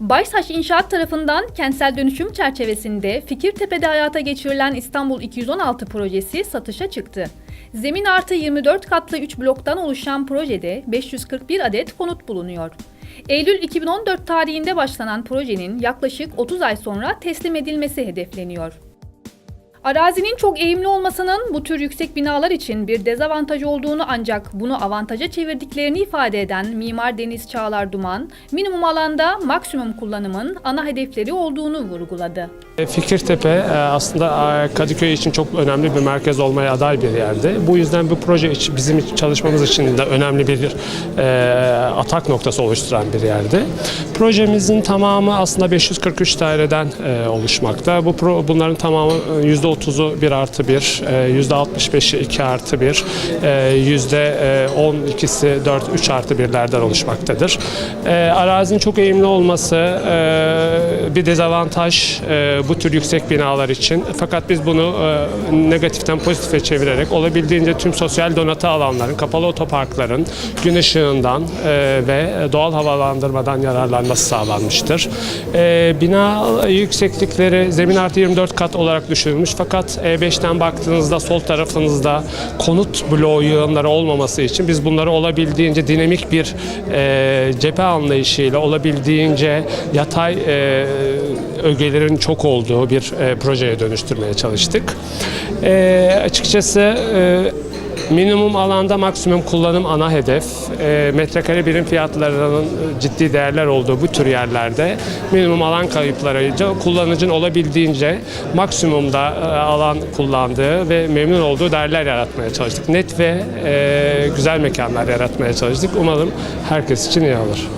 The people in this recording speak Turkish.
Baysaç İnşaat tarafından kentsel dönüşüm çerçevesinde Fikirtepe'de hayata geçirilen İstanbul 216 projesi satışa çıktı. Zemin artı 24 katlı 3 bloktan oluşan projede 541 adet konut bulunuyor. Eylül 2014 tarihinde başlanan projenin yaklaşık 30 ay sonra teslim edilmesi hedefleniyor. Arazinin çok eğimli olmasının bu tür yüksek binalar için bir dezavantaj olduğunu ancak bunu avantaja çevirdiklerini ifade eden Mimar Deniz Çağlar Duman, minimum alanda maksimum kullanımın ana hedefleri olduğunu vurguladı. Fikirtepe e, aslında e, Kadıköy için çok önemli bir merkez olmaya aday bir yerde. Bu yüzden bu proje bizim çalışmamız için de önemli bir e, atak noktası oluşturan bir yerde. Projemizin tamamı aslında 543 daireden e, oluşmakta. Bu bunların tamamı e, %30'u 1 artı 1, e, %65'i 2 artı 1, e, %12'si 4, 3 artı 1'lerden oluşmaktadır. E, arazinin çok eğimli olması e, bir dezavantaj e, bu tür yüksek binalar için. Fakat biz bunu negatiften pozitife çevirerek olabildiğince tüm sosyal donatı alanların, kapalı otoparkların gün ışığından ve doğal havalandırmadan yararlanması sağlanmıştır. Bina yükseklikleri zemin artı 24 kat olarak düşünülmüş fakat E5'ten baktığınızda sol tarafınızda konut bloğu yığınları olmaması için biz bunları olabildiğince dinamik bir e, cephe anlayışıyla olabildiğince yatay e, ögelerin çok olduğu bir e, projeye dönüştürmeye çalıştık. E, açıkçası e, Minimum alanda maksimum kullanım ana hedef. E, metrekare birim fiyatlarının ciddi değerler olduğu bu tür yerlerde minimum alan kayıplarıyla kullanıcının olabildiğince maksimumda e, alan kullandığı ve memnun olduğu değerler yaratmaya çalıştık. Net ve e, güzel mekanlar yaratmaya çalıştık. Umarım herkes için iyi olur.